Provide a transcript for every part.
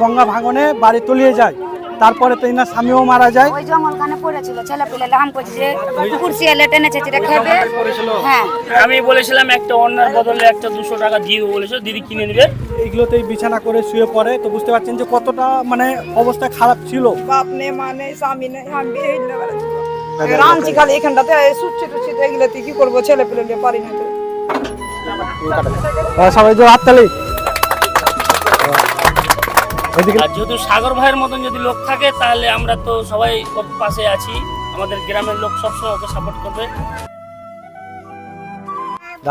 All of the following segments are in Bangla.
গঙ্গা ভাঙনে বাড়ি তলিয়ে যায়। তারপরে তো ইনার স্বামীও মারা যায়। ওই জঙ্গলখানে পড়েছিল ছেলে পেলে লাম করছে যে কুরসি এলে টেনেছে যেটা খেবে। হ্যাঁ। আমি বলেছিলাম একটা অন্যার বদলে একটা দুশো টাকা দিয়ে দেবো বলেছিল দিদি কিনে নেবে এইগুলোতেই বিছানা করে শুয়ে পড়ে। তো বুঝতে পারছেন যে কতটা মানে অবস্থা খারাপ ছিল। বাপ নেই মা নেই স্বামী নেই আমি বিয়ে হইলে রাঁচি খালি এখানটাতে সুচ্ছে টুচ্ছে এগুলোতে কি করব ছেলে পেলে পারি না তো। সবাই যে হাততালি আর যেহেতু সাগর ভাইয়ের মতন যদি লোক থাকে তাহলে আমরা তো সবাই ওর পাশে আছি। আমাদের গ্রামের লোক সবসময় ওকে সাপোর্ট করবে।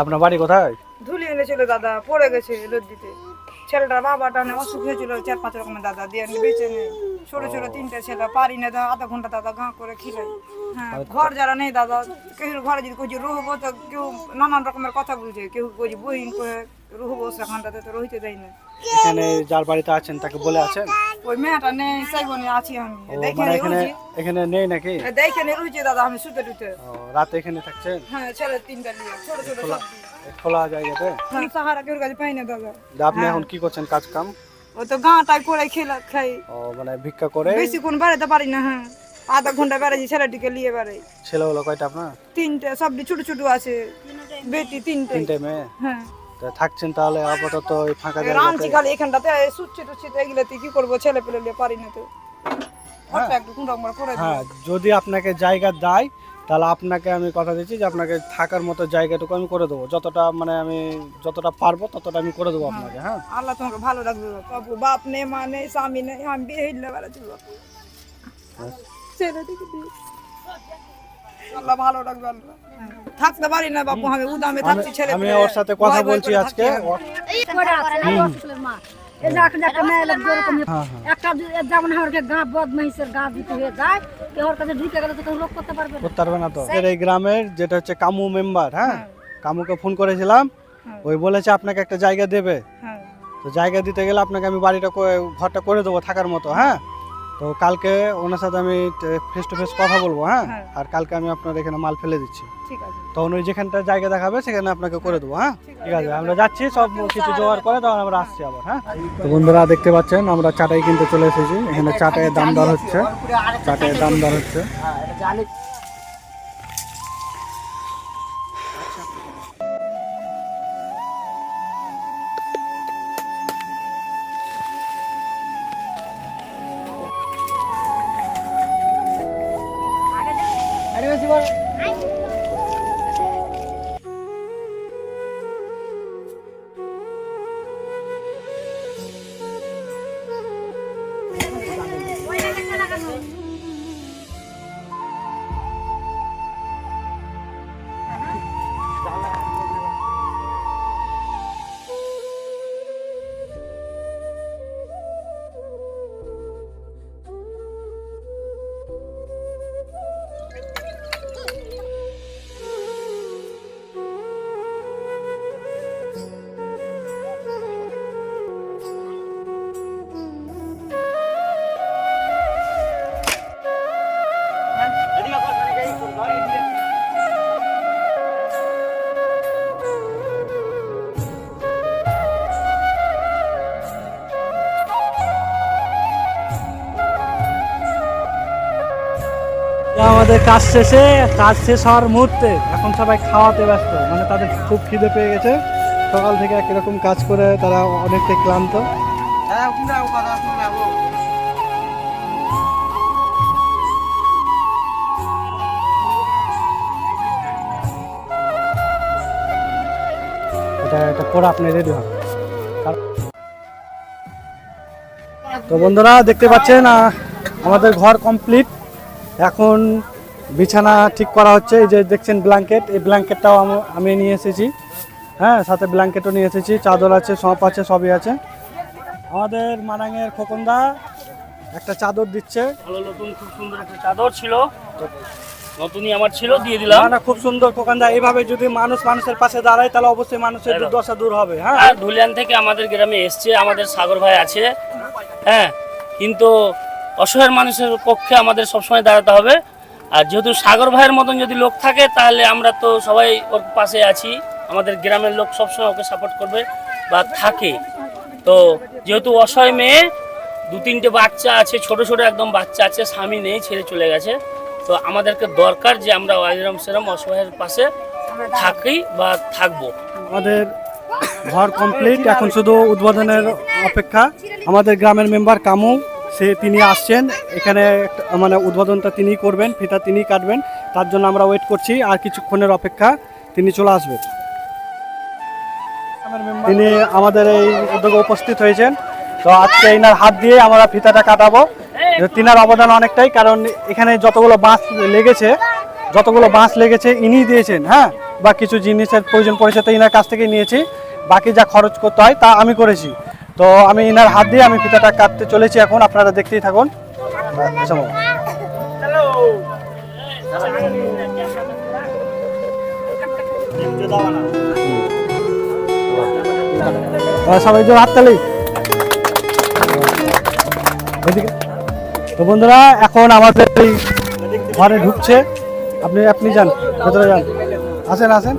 আপনার বাড়ি কোথায়? ধুলি এনেছিল দাদা পড়ে গেছে লদ্দিতে ছেলেটার বাবাটা না অসুখ হয়েছিল চার পাঁচ রকমের দাদা দিয়ে আমি বেঁচে নেই। ছোট ছোট তিনটে ছেলে পারি না দাদা আধা ঘণ্টা দাদা গাঁ করে খিলাই হ্যাঁ ঘর যারা নেই দাদা কেউ ঘরে যদি কইছে রহবো তো কেউ নানান রকমের কথা বলছে কেউ কইছে বহিন সেখানটাতে তো রহিতে না। এখানে যার বাড়িতে আছেন তাকে বলে আছেন? ওই মেয়েটা নেই সাইবনে আছি আমি। দেখে মানে এখানে এখানে নেই নাকি? দেখে নেই দাদা আমি শুতে টুতে রাতে এখানে থাকছেন? হ্যাঁ ছেলে তিনটা নিয়ে ছোট ছোট খোলা জায়গাতে? হ্যাঁ সাহারা কেউ কাছে পাই না দাদা। আপনি এখন কি করছেন কাজ কাম? ও তো গাঁটাই করে খেলা খাই। ও মানে ভিক্ষা করে? বেশি কোন বেড়াতে পারি না হ্যাঁ। আধা ঘণ্টা বেড়াচ্ছি ছেলেটিকে নিয়ে বেড়াই। ছেলেগুলো কয়টা আপনার? তিনটে সবটি ছোট ছোট আছে। বেটি তিনটে। তিনটে মেয়ে? হ্যাঁ। থাকছেন তাহলে আপাতত ওই ফাঁকা জায়গাতে খালি এখানটাতে সুচ্ছে টুচ্ছে তো এগুলোতে কি করব? ছেলে পেলে নিয়ে পারি না তো। করে হ্যাঁ যদি আপনাকে জায়গা দেয় তাহলে আপনাকে আমি কথা দিচ্ছি যে আপনাকে থাকার মতো জায়গাটুকু আমি করে দেবো। যতটা মানে আমি যতটা পারব ততটা আমি করে দেবো আপনাকে হ্যাঁ। আল্লাহ তোমাকে ভালো রাখবে বাবু বাপ নেই মা নেই স্বামী নেই আমি বিয়ে হইলে বেড়াচ্ছি ছেলেটিকে দিয়ে। আল্লাহ ভালো রাখবে আল্লাহ হ্যাঁ। থাকতে পারি না বাপু আমি উদামে থাকছি ছেলে আমি ওর সাথে কথা বলছি আজকে। হয়। একটা হ্যাঁ হ্যাঁ। একটা দু- যেমন আমাকে গা বদ গা দিতে হয়ে যায় ওর কাছে ঢুকে গেলে তো কেউ লোক করতে পারবে করতে পারবে না তো। এই গ্রামের যেটা হচ্ছে কামু মেম্বার হ্যাঁ? কামুকে ফোন করেছিলাম হ্যাঁ। ওই বলেছে আপনাকে একটা জায়গা দেবে। হ্যাঁ। তো জায়গা দিতে গেলে আপনাকে আমি বাড়িটা করে- ঘরটা করে দেবো থাকার মতো হ্যাঁ? তো কালকে ওনার সাথে আমি ফেস টু ফেস কথা বলব হ্যাঁ? হ্যাঁ। আর কালকে আমি আপনার এখানে মাল ফেলে দিচ্ছি। ঠিক আছে। তখন ওই যেখানটা জায়গা দেখাবে সেখানে আপনাকে করে দেবো হ্যাঁ? ঠিক আছে। আমরা যাচ্ছি সব কিছু জোগাড় করে তখন আমরা আসছি আবার হ্যাঁ? তো বন্ধুরা দেখতে পাচ্ছেন আমরা চাটাই কিনতে চলে এসেছি। এখানে চাটাইয়ের দাম দর হচ্ছে। চাটাইয়ের দাম দর হচ্ছে। আমাদের কাজ শেষে কাজ শেষ হওয়ার মুহূর্তে এখন সবাই খাওয়াতে ব্যস্ত। মানে তাদের খুব খিদে পেয়ে গেছে। সকাল থেকে একই রকম কাজ করে তারা অনেকটাই ক্লান্ত। এটা এটা পরে আপনি রেডি হন। তো বন্ধুরা দেখতে পাচ্ছেন আমাদের ঘর কমপ্লিট এখন বিছানা ঠিক করা হচ্ছে এই যে দেখছেন ব্ল্যাঙ্কেট এই ব্ল্যাঙ্কেটটাও আমি নিয়ে এসেছি। হ্যাঁ সাথে ব্ল্যাঙ্কেটও নিয়ে এসেছি চাদর আছে সব আছে সবই আছে। আমাদের মানাঙের খোকনদা একটা চাদর দিচ্ছে। ভালো নতুন খুব সুন্দর একটা চাদর ছিল। নতুনই আমার ছিল দিয়ে দিলাম। না, খুব সুন্দর খোকনদা। এইভাবে যদি মানুষ মানুষের পাশে দাঁড়ায় তাহলে অবশ্যই মানুষের দুর্দশা দূর হবে হ্যাঁ? আর ধুলিয়ান থেকে আমাদের গ্রামে এসছে আমাদের সাগর ভাই আছে। হ্যাঁ কিন্তু অসহায় মানুষের পক্ষে আমাদের সবসময় দাঁড়াতে হবে। আর যেহেতু সাগর ভাইয়ের মতন যদি লোক থাকে, তাহলে আমরা তো সবাই ওর পাশে আছি। আমাদের গ্রামের লোক সবসময় ওকে সাপোর্ট করবে বা থাকে। তো যেহেতু অসহায় মেয়ে, দু তিনটে বাচ্চা আছে, ছোট ছোট একদম বাচ্চা আছে, স্বামী নেই, ছেড়ে চলে গেছে। তো আমাদেরকে দরকার যে আমরা ওয়াইরাম সেরাম অসহায়ের পাশে থাকি বা থাকব। আমাদের ঘর কমপ্লিট এখন শুধু উদ্বোধনের অপেক্ষা। আমাদের গ্রামের মেম্বার কামু সে তিনি আসছেন, এখানে মানে উদ্বোধনটা তিনিই করবেন, ফিতা তিনিই কাটবেন, তার জন্য আমরা ওয়েট করছি, আর কিছুক্ষণের অপেক্ষা তিনি চলে আসবেন। তিনি আমাদের এই উদ্যোগে উপস্থিত হয়েছেন। তো আজকে এনার হাত দিয়ে আমরা ফিতাটা কাটাবো। তিনার অবদান অনেকটাই, কারণ এখানে যতগুলো বাঁশ লেগেছে, যতগুলো বাঁশ লেগেছে ইনি দিয়েছেন হ্যাঁ? বা কিছু জিনিসের প্রয়োজন পড়েছে, তো ইনার কাছ থেকে নিয়েছি। বাকি যা খরচ করতে হয়, তা আমি করেছি। তো আমি ইনার হাত দিয়ে আমি ফিতাটা কাটতে চলেছি এখন, আপনারা দেখতেই থাকুন। আচ্ছা সবাই জোর হাততালি তো বন্ধুরা, এখন আমাদের এই ঘরে ঢুকছে। আপনি আপনি যান, ভেতরে যান। আসেন আসেন।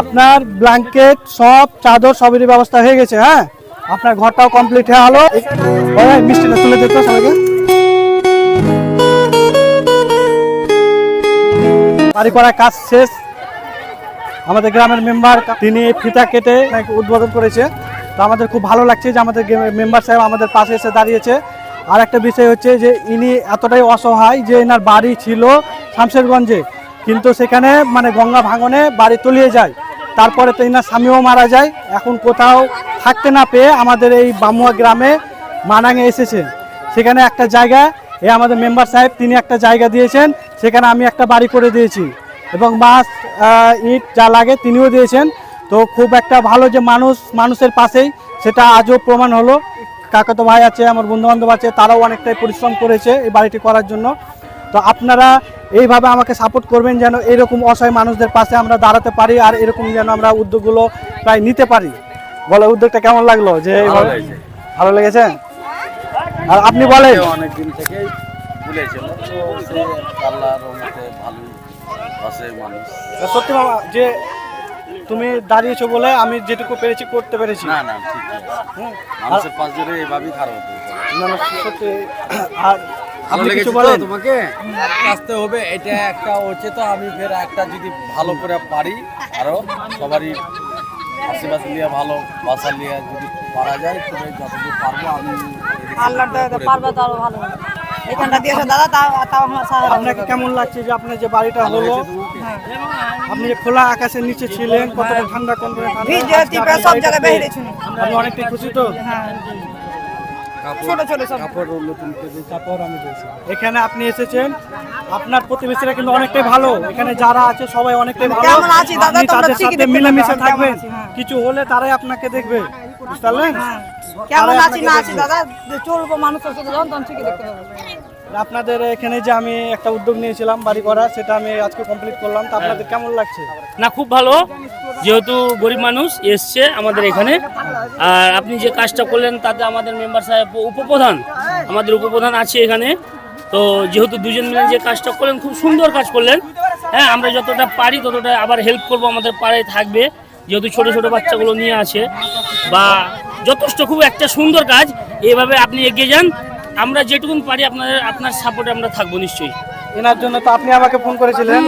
আপনার ব্ল্যাঙ্কেট সব, চাদর, সবেরই ব্যবস্থা হয়ে গেছে হ্যাঁ? আপনার ঘরটাও কমপ্লিট হয়ে হলো মিষ্টিটা তুলে দিত সবাইকে। বাড়ি করার কাজ শেষ। আমাদের গ্রামের মেম্বার তিনি ফিতা কেটে উদ্বোধন করেছে। তো আমাদের খুব ভালো লাগছে যে আমাদের মেম্বার সাহেব আমাদের পাশে এসে দাঁড়িয়েছে। আর একটা বিষয় হচ্ছে যে ইনি এতটাই অসহায় যে এনার বাড়ি ছিল শামশেরগঞ্জে। কিন্তু সেখানে মানে গঙ্গা ভাঙনে বাড়ি তলিয়ে যায়। তারপরে তো এনার স্বামীও মারা যায়। এখন কোথাও থাকতে না পেয়ে আমাদের এই বামুয়া গ্রামে মানাঙে এসেছে। সেখানে একটা জায়গা এ আমাদের মেম্বার সাহেব তিনি একটা জায়গা দিয়েছেন সেখানে আমি একটা বাড়ি করে দিয়েছি। এবং আহ, ইট যা লাগে তিনিও দিয়েছেন। তো খুব একটা ভালো যে মানুষ মানুষের পাশেই সেটা আজও প্রমাণ হলো। কাকাতো ভাই আছে আমার বন্ধু বান্ধব আছে তারাও অনেকটাই পরিশ্রম করেছে এই বাড়িটি করার জন্য। তো আপনারা এইভাবে আমাকে সাপোর্ট করবেন যেন এরকম অসহায় মানুষদের পাশে আমরা দাঁড়াতে পারি আর এরকম যেন আমরা উদ্যোগগুলো প্রায় নিতে পারি। বলে উদ্যোগটা কেমন লাগল? যে ভালো লেগেছে। আর আপনি বলেন। অনেক দিন থেকেই ভুলেছিল তো আল্লাহর রহমতে ভালোই আছে মানুষ। সত্যি মামা যে তুমি দাঁড়িয়েছো বলে আমি যেটুকু পেরেছি করতে পেরেছি। না না ঠিক হুম। মানুষের পাশ জুড়ে এইভাবেই খারাপ না, না, সত্যি। আর আপনি কিছু বলেন? তোমাকে? আসতে হবে এটা একটা হচ্ছে তো আমি ফের একটা যদি ভালো করে পারি আরও সবারই আশীর্বাদ নিয়ে ভালো বাসা নিয়ে যদি পারা যায় তবে যতদূর পারব আমি আল্লাহর দয়াতে পারবে। তো আরও ভালো। এখানটা দাদা তাও তাও আমার সাহায্য আপনাকে কেমন লাগছে যে আপনার যে বাড়িটা হলো? আপনি যে খোলা আকাশের নিচে ছিলেন কতটা ঠান্ডা কোন কোন ঠান্ডা আপনার সব জায়গায় আপনি অনেকটাই খুশি তো? ছোট ছোট সব কাপড় নতুন করে আমি বলছি এখানে আপনি এসেছেন আপনার প্রতিবেশীরা কিন্তু অনেকটাই ভালো। এখানে যারা আছে সবাই অনেকটাই ভালো। কেমন আছি দাদা? তোমরা তাদের ঠিকই সাথে দেখতে মিলেমিশে থাকবেন কেমন আছি, হ্যাঁ। কিছু হলে তারাই আপনাকে দেখবে। বুঝতে পারলেন? কেমন আছি না আছি দাদা? চলবো মানুষের সাথে যখন তখন ঠিকই দেখতে পাবো। আপনাদের এখানে যে আমি একটা উদ্যোগ নিয়েছিলাম বাড়ি করা সেটা আমি আজকে কমপ্লিট করলাম। তো আপনাদের কেমন লাগছে? না খুব ভালো। যেহেতু গরিব মানুষ এসছে আমাদের এখানে। আর আপনি যে কাজটা করলেন তাতে আমাদের মেম্বার সাহেব উপপ্রধান আমাদের উপপ্রধান আছে এখানে। তো যেহেতু দুজন মিলে যে কাজটা করলেন খুব সুন্দর কাজ করলেন। হ্যাঁ আমরা যতটা পারি ততটা আবার হেল্প করব আমাদের পাড়ায় থাকবে। যেহেতু ছোট ছোট বাচ্চাগুলো নিয়ে আছে বা যথেষ্ট খুব একটা সুন্দর কাজ এইভাবে আপনি এগিয়ে যান। আমরা যেটুকুন পারি আপনাদের আপনার সাপোর্টে আমরা থাকব নিশ্চয়ই। এনার জন্য তো আপনি আমাকে ফোন করেছিলেন।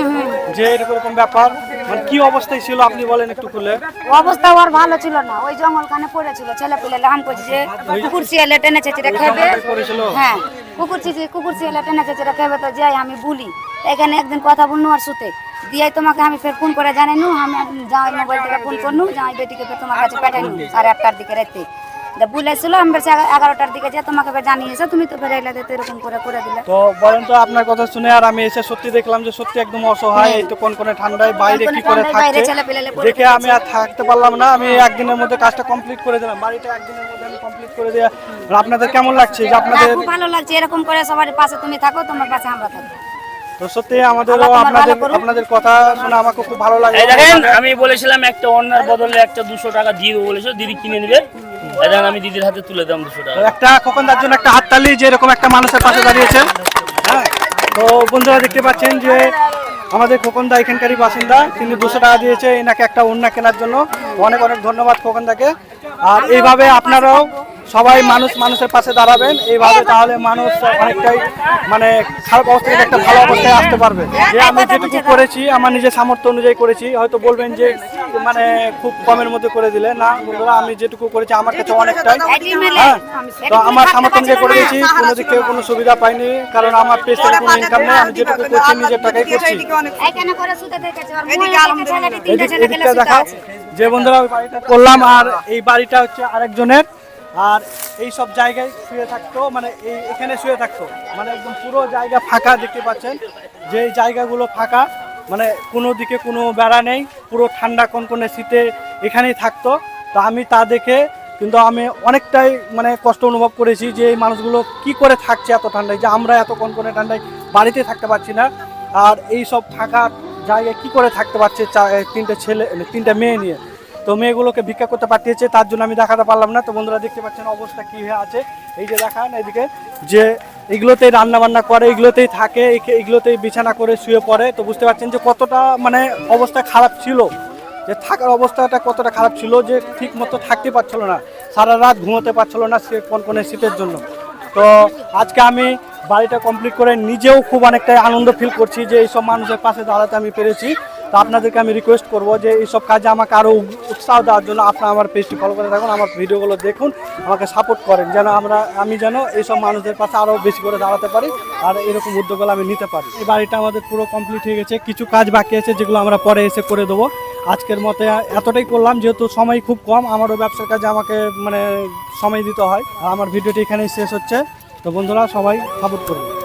যে এরকম ব্যাপার মানে কি অবস্থায় ছিল আপনি বলেন একটু খুলে। অবস্থা ওর ভালো ছিল না ওই জঙ্গলখানে পড়েছিল ছেলে পেলে লাম করছে যে কুকুর শিয়ালে টেনে চেঁচিয়ে খেবে। হ্যাঁ কুকুর চিচি কুকুর শিয়ালে টেনে চেঁচিয়ে খেবে তো যাই আমি বলি এখানে একদিন কথা বলনু আর সুতে দিয়ে তোমাকে আমি ফের ফোন করে জানাই নু আমি যাই মোবাইল থেকে ফোন করনু যাই বেটিকে ফের তোমার কাছে পাঠাই নু সাড়ে আটটার দিকে রাতে। বলেছিল এগারোটার দিকে যে তোমাকে জানিয়েছে তুমি তো ফের এলে এরকম করে করে দিলে। তো বলেন তো আপনার কথা শুনে আর আমি এসে সত্যি দেখলাম যে সত্যি একদম অসহায় এই তো কোন কোন ঠান্ডায় বাইরে কি করে কনকনে ঠান্ডায় বাইরে থাকছে দেখে আমি আর থাকতে পারলাম না আমি একদিনের মধ্যে কাজটা কমপ্লিট করে দিলাম। বাড়িটা একদিনের মধ্যে আমি কমপ্লিট করে দিয়ে আর আপনাদের কেমন লাগছে? যে আপনাদের ভালো লাগছে এরকম করে সবার পাশে তুমি থাকো তোমার পাশে আমরা থাকব। তো সত্যি আমাদেরও আপনাদের আপনাদের কথা শুনে আমাকে খুব ভালো লাগে। দেখেন আমি বলেছিলাম একটা অন্যার বদলে একটা দুশো টাকা দিয়ে দেবো বলেছিল দিদি কিনে নেবে। এই দেখেন, আমি দিদির হাতে তুলে দিলাম দুশো একটা খোকনদার জন্য একটা হাততালি যেরকম একটা মানুষের পাশে দাঁড়িয়েছে হ্যাঁ? তো বন্ধুরা দেখতে পাচ্ছেন যে আমাদের খোকনদা এখানকারই বাসিন্দা, তিনি দুশো টাকা দিয়েছে, এনাকে একটা ওড়না কেনার জন্য। অনেক অনেক ধন্যবাদ খোকনদাকে আর এইভাবে আপনারাও সবাই মানুষ মানুষের পাশে দাঁড়াবেন। এইভাবে তাহলে মানুষ অনেকটাই মানে খারাপ অবস্থা থেকে একটা ভালো অবস্থায় আসতে পারবে। যে আমি যেটুকু করেছি আমার নিজের সামর্থ্য অনুযায়ী করেছি হয়তো বলবেন যে মানে খুব কমের মধ্যে করে দিলে। না বন্ধুরা আমি যেটুকু করেছি আমার কাছে অনেকটাই। হ্যাঁ তো আমার সামর্থ্য অনুযায়ী করে দিয়েছি কোনো দিক থেকে কোনো সুবিধা পাইনি কারণ আমার পেজ থেকে কোনো ইনকাম নেই আমি যেটুকু করছি নিজের টাকাই করছি। এদিকটা দেখাও। যে বন্ধুরা ওই বাড়িটা করলাম আর এই বাড়িটা হচ্ছে আরেকজনের। আর এই সব জায়গায় শুয়ে থাকতো মানে এই এখানে শুয়ে থাকতো। মানে একদম পুরো জায়গা ফাঁকা দেখতে পাচ্ছেন। যে জায়গাগুলো ফাঁকা মানে কোনো দিকে কোনো বেড়া নেই, পুরো ঠান্ডা কনকনে শীতে এখানেই থাকতো। তো আমি তা দেখে কিন্তু আমি অনেকটাই মানে কষ্ট অনুভব করেছি যে এই মানুষগুলো কি করে থাকছে এত ঠান্ডায়, যে আমরা এত কনকনে ঠান্ডায় বাড়িতে থাকতে পারছি না। আর এই সব ফাঁকা জায়গায় কি করে থাকতে পারছে তিনটে ছেলে তিনটে মেয়ে নিয়ে? তো মেয়েগুলোকে ভিক্ষা করতে পাঠিয়েছে, তার জন্য আমি দেখাতে পারলাম না। তো বন্ধুরা দেখতে পাচ্ছেন, অবস্থা কি হয়ে আছে? এই যে দেখান এদিকে, যে এগুলোতেই রান্না বান্না করে, এগুলোতেই থাকে এগুলোতেই বিছানা করে শুয়ে পড়ে। তো বুঝতে পারছেন যে কতটা মানে অবস্থা খারাপ ছিল, যে থাকার অবস্থাটা কতটা খারাপ ছিল, যে ঠিক মতো থাকতে পারছিল না। সারা রাত ঘুমোতে পারছিল না সে কনকনে শীতের জন্য। তো আজকে আমি বাড়িটা কমপ্লিট করে নিজেও খুব অনেকটাই আনন্দ ফিল করছি যে এইসব মানুষের পাশে দাঁড়াতে আমি পেরেছি। তো আপনাদেরকে আমি রিকোয়েস্ট করব যে এইসব কাজে আমাকে আরও উৎসাহ দেওয়ার জন্য আপনারা আমার পেজটি ফলো করে থাকুন, আমার ভিডিওগুলো দেখুন, আমাকে সাপোর্ট করেন, যেন আমরা, আমি যেন এইসব মানুষদের পাশে আরও বেশি করে দাঁড়াতে পারি আর এরকম উদ্যোগগুলো আমি নিতে পারি। এই বাড়িটা আমাদের পুরো কমপ্লিট হয়ে গেছে, কিছু কাজ বাকি আছে যেগুলো আমরা পরে এসে করে দেবো। আজকের মতে এতটাই করলাম, যেহেতু সময় খুব কম, আমারও ব্যবসার কাজে আমাকে মানে সময় দিতে হয়। আর আমার ভিডিওটি এখানেই শেষ হচ্ছে। তো বন্ধুরা, সবাই সাপোর্ট করবে